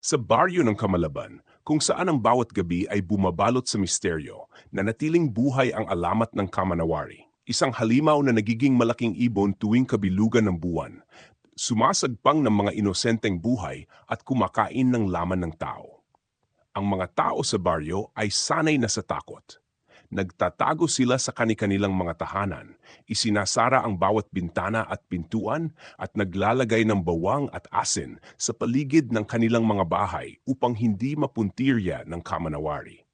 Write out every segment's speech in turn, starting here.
Sa baryo ng Kamalaban, kung saan ang bawat gabi ay bumabalot sa misteryo na natiling buhay ang alamat ng Kamanawari. Isang halimaw na nagiging malaking ibon tuwing kabilugan ng buwan, sumasagpang ng mga inosenteng buhay at kumakain ng laman ng tao. Ang mga tao sa baryo ay sanay na sa takot. Nagtatago sila sa kani-kanilang mga tahanan, isinasara ang bawat bintana at pintuan at naglalagay ng bawang at asin sa paligid ng kanilang mga bahay upang hindi mapuntirya ng kamanawari.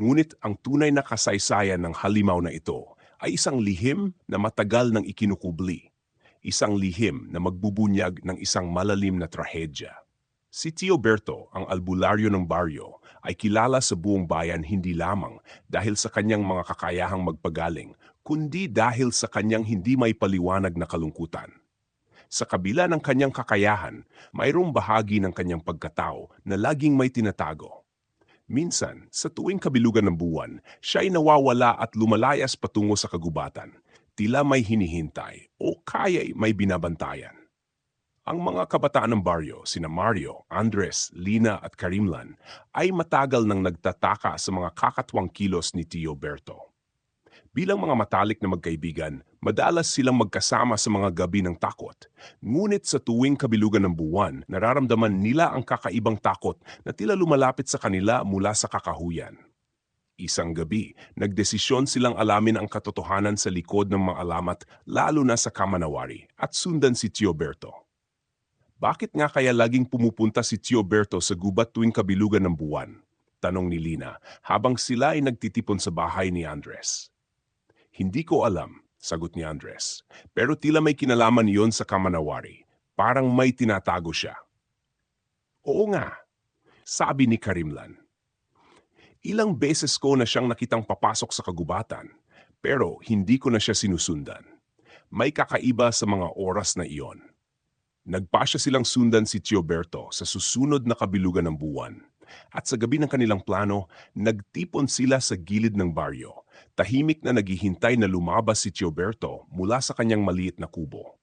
Ngunit ang tunay na kasaysayan ng halimaw na ito ay isang lihim na matagal nang ikinukubli. Isang lihim na magbubunyag ng isang malalim na trahedya. Si Tio Berto, ang albularyo ng baryo, ay kilala sa buong bayan hindi lamang dahil sa kanyang mga kakayahang magpagaling, kundi dahil sa kanyang hindi may paliwanag na kalungkutan. Sa kabila ng kanyang kakayahan, mayroong bahagi ng kanyang pagkatao na laging may tinatago. Minsan, sa tuwing kabilugan ng buwan, siya ay nawawala at lumalayas patungo sa kagubatan. Tila may hinihintay o kaya'y may binabantayan. Ang mga kabataan ng baryo, sina Mario, Andres, Lina at Karimlan, ay matagal nang nagtataka sa mga kakatwang kilos ni Tio Berto. Bilang mga matalik na magkaibigan, madalas silang magkasama sa mga gabi ng takot. Ngunit sa tuwing kabilugan ng buwan, nararamdaman nila ang kakaibang takot na tila lumalapit sa kanila mula sa kakahuyan. Isang gabi, nagdesisyon silang alamin ang katotohanan sa likod ng mga alamat lalo na sa Kamanawari at sundan si Tio Berto. Bakit nga kaya laging pumupunta si Tio Berto sa gubat tuwing kabilugan ng buwan? Tanong ni Lina habang sila ay nagtitipon sa bahay ni Andres. Hindi ko alam, sagot ni Andres. Pero tila may kinalaman yon sa Kamanawari. Parang may tinatago siya. Oo nga, sabi ni Karimlan. Ilang beses ko na siyang nakitang papasok sa kagubatan, pero hindi ko na siya sinusundan. May kakaiba sa mga oras na iyon. Nagpasya silang sundan si Tio Berto sa susunod na kabilugan ng buwan. At sa gabi ng kanilang plano, nagtipon sila sa gilid ng baryo. Tahimik na naghihintay na lumabas si Tio Berto mula sa kanyang maliit na kubo.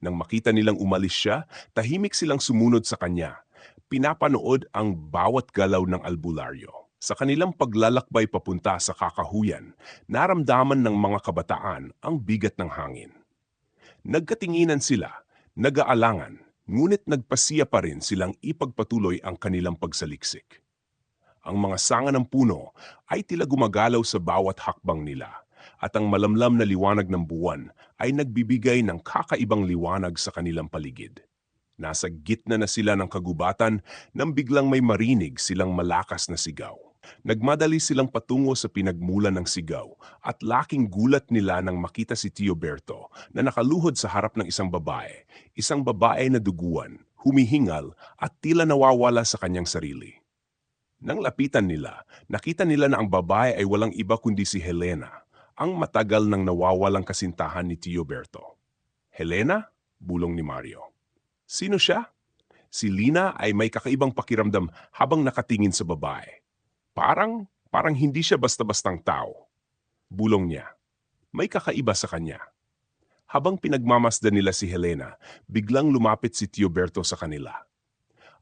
Nang makita nilang umalis siya, tahimik silang sumunod sa kanya. Pinapanood ang bawat galaw ng albularyo. Sa kanilang paglalakbay papunta sa kakahuyan, naramdaman ng mga kabataan ang bigat ng hangin. Nagkatinginan sila nag-aalangan, ngunit nagpasiya pa rin silang ipagpatuloy ang kanilang pagsaliksik. Ang mga sanga ng puno ay tila gumagalaw sa bawat hakbang nila at ang malamlam na liwanag ng buwan ay nagbibigay ng kakaibang liwanag sa kanilang paligid. Nasa gitna na sila ng kagubatan nang biglang may marinig silang malakas na sigaw. Nagmadali silang patungo sa pinagmulan ng sigaw at laking gulat nila nang makita si Tio Berto na nakaluhod sa harap ng isang babae, isang babae na duguan, humihingal at tila nawawala sa kanyang sarili. Nang lapitan nila, nakita nila na ang babae ay walang iba kundi si Helena, ang matagal nang nawawalang kasintahan ni Tio Berto. Helena? Bulong ni Mario. Sino siya? Si Lina ay may kakaibang pakiramdam habang nakatingin sa babae. Parang, parang hindi siya basta-bastang tao. Bulong niya. May kakaiba sa kanya. Habang pinagmamasdan nila si Helena, biglang lumapit si Tio Berto sa kanila.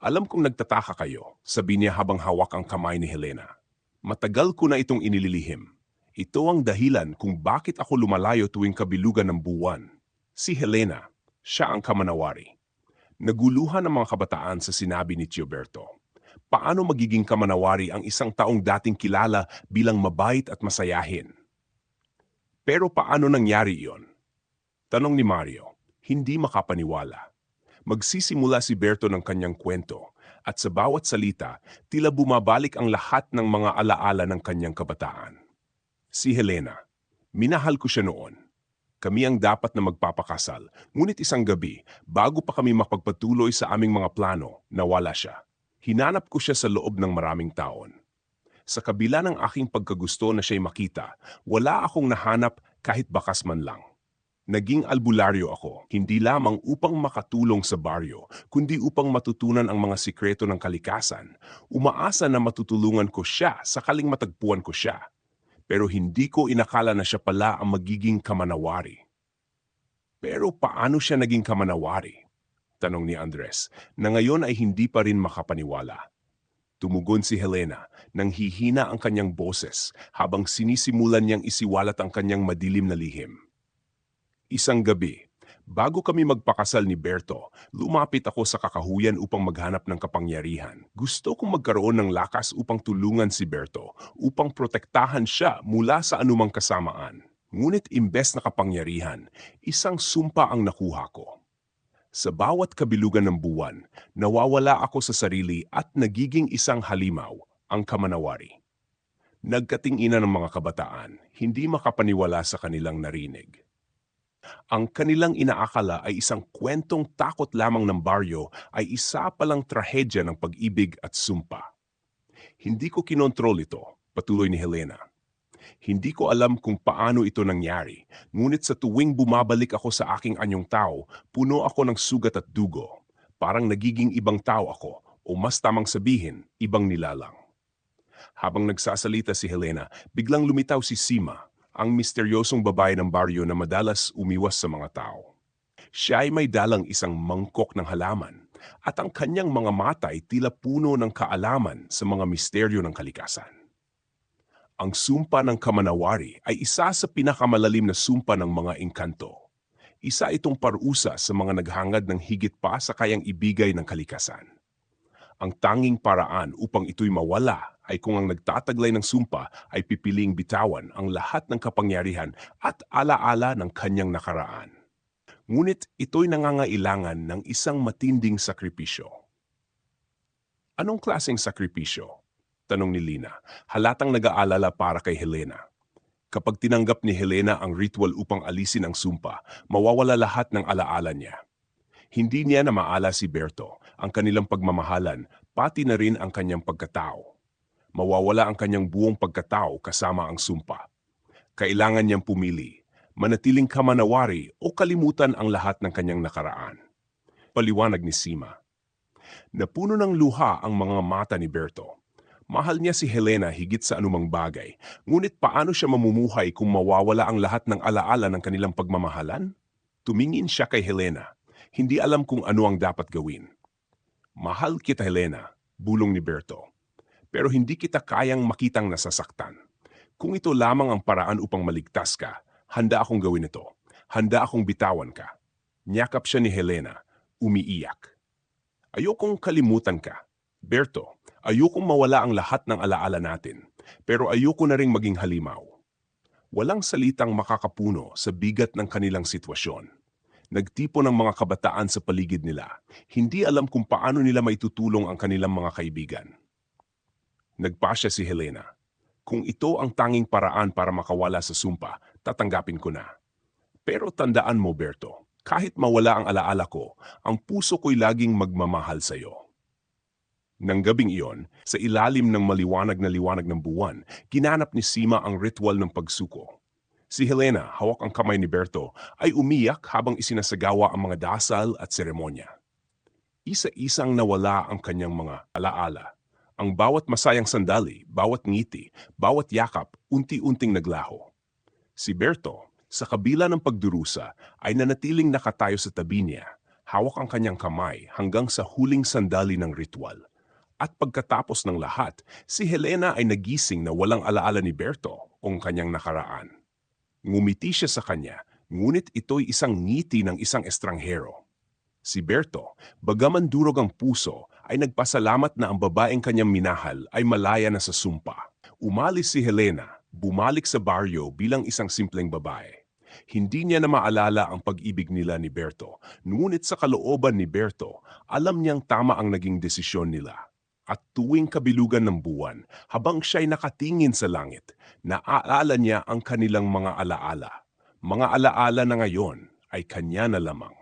Alam kong nagtataka kayo, sabi niya habang hawak ang kamay ni Helena. Matagal ko na itong inililihim. Ito ang dahilan kung bakit ako lumalayo tuwing kabilugan ng buwan. Si Helena, siya ang kamanawari. Naguluhan ang mga kabataan sa sinabi ni Tio Berto paano magiging kamanawari ang isang taong dating kilala bilang mabait at masayahin. Pero paano nangyari iyon? Tanong ni Mario, hindi makapaniwala. Magsisimula si Berto ng kanyang kwento at sa bawat salita, tila bumabalik ang lahat ng mga alaala ng kanyang kabataan. Si Helena, minahal ko siya noon. Kami ang dapat na magpapakasal, ngunit isang gabi, bago pa kami mapagpatuloy sa aming mga plano, nawala siya. Hinanap ko siya sa loob ng maraming taon. Sa kabila ng aking pagkagusto na siya'y makita, wala akong nahanap kahit bakas man lang. Naging albularyo ako, hindi lamang upang makatulong sa baryo, kundi upang matutunan ang mga sikreto ng kalikasan. Umaasa na matutulungan ko siya sakaling matagpuan ko siya. Pero hindi ko inakala na siya pala ang magiging kamanawari. Pero paano siya naging kamanawari? Tanong ni Andres, na ngayon ay hindi pa rin makapaniwala. Tumugon si Helena nang hihina ang kanyang boses habang sinisimulan niyang isiwalat ang kanyang madilim na lihim. Isang gabi, bago kami magpakasal ni Berto, lumapit ako sa kakahuyan upang maghanap ng kapangyarihan. Gusto kong magkaroon ng lakas upang tulungan si Berto, upang protektahan siya mula sa anumang kasamaan. Ngunit imbes na kapangyarihan, isang sumpa ang nakuha ko. Sa bawat kabilugan ng buwan, nawawala ako sa sarili at nagiging isang halimaw, ang kamanawari. Nagkatingina ng mga kabataan, hindi makapaniwala sa kanilang narinig. Ang kanilang inaakala ay isang kwentong takot lamang ng baryo ay isa palang trahedya ng pag-ibig at sumpa. Hindi ko kinontrol ito, patuloy ni Helena. Hindi ko alam kung paano ito nangyari, ngunit sa tuwing bumabalik ako sa aking anyong tao, puno ako ng sugat at dugo. Parang nagiging ibang tao ako, o mas tamang sabihin, ibang nilalang. Habang nagsasalita si Helena, biglang lumitaw si Sima, ang misteryosong babae ng baryo na madalas umiwas sa mga tao. Siya ay may dalang isang mangkok ng halaman at ang kanyang mga mata ay tila puno ng kaalaman sa mga misteryo ng kalikasan. Ang sumpa ng Kamanawari ay isa sa pinakamalalim na sumpa ng mga engkanto. Isa itong parusa sa mga naghangad ng higit pa sa kayang ibigay ng kalikasan. Ang tanging paraan upang ito'y mawala ay kung ang nagtataglay ng sumpa ay pipiling bitawan ang lahat ng kapangyarihan at alaala ng kanyang nakaraan. Ngunit ito'y nangangailangan ng isang matinding sakripisyo. Anong klaseng sakripisyo? Tanong ni Lina, halatang nag-aalala para kay Helena. Kapag tinanggap ni Helena ang ritual upang alisin ang sumpa, mawawala lahat ng alaala niya. Hindi niya na maala si Berto, ang kanilang pagmamahalan, pati na rin ang kanyang pagkatao. Mawawala ang kanyang buong pagkatao kasama ang sumpa. Kailangan niyang pumili, manatiling kamanawari o kalimutan ang lahat ng kanyang nakaraan. Paliwanag ni Sima. Napuno ng luha ang mga mata ni Berto. Mahal niya si Helena higit sa anumang bagay, ngunit paano siya mamumuhay kung mawawala ang lahat ng alaala ng kanilang pagmamahalan? Tumingin siya kay Helena. Hindi alam kung ano ang dapat gawin. Mahal kita, Helena, bulong ni Berto. Pero hindi kita kayang makitang nasasaktan. Kung ito lamang ang paraan upang maligtas ka, handa akong gawin ito. Handa akong bitawan ka. Niyakap siya ni Helena, umiiyak. Ayokong kalimutan ka. Berto, ayokong mawala ang lahat ng alaala natin, pero ayoko na ring maging halimaw. Walang salitang makakapuno sa bigat ng kanilang sitwasyon. Nagtipo ng mga kabataan sa paligid nila. Hindi alam kung paano nila maitutulong ang kanilang mga kaibigan. Nagpasya si Helena. Kung ito ang tanging paraan para makawala sa sumpa, tatanggapin ko na. Pero tandaan mo, Berto, kahit mawala ang alaala ko, ang puso ko'y laging magmamahal sa iyo. Nang gabing iyon, sa ilalim ng maliwanag na liwanag ng buwan, ginanap ni Sima ang ritual ng pagsuko. Si Helena, hawak ang kamay ni Berto, ay umiyak habang isinasagawa ang mga dasal at seremonya. Isa-isang nawala ang kanyang mga alaala. Ang bawat masayang sandali, bawat ngiti, bawat yakap, unti-unting naglaho. Si Berto, sa kabila ng pagdurusa, ay nanatiling nakatayo sa tabi niya, hawak ang kanyang kamay hanggang sa huling sandali ng ritual. At pagkatapos ng lahat, si Helena ay nagising na walang alaala ni Berto o ang kanyang nakaraan. Ngumiti siya sa kanya, ngunit ito'y isang ngiti ng isang estranghero. Si Berto, bagaman durog ang puso, ay nagpasalamat na ang babaeng kanyang minahal ay malaya na sa sumpa. Umalis si Helena, bumalik sa baryo bilang isang simpleng babae. Hindi niya na maalala ang pag-ibig nila ni Berto, ngunit sa kalooban ni Berto, alam niyang tama ang naging desisyon nila. At tuwing kabilugan ng buwan, habang siya'y nakatingin sa langit, naaalala niya ang kanilang mga alaala. Mga alaala na ngayon ay kanya na lamang.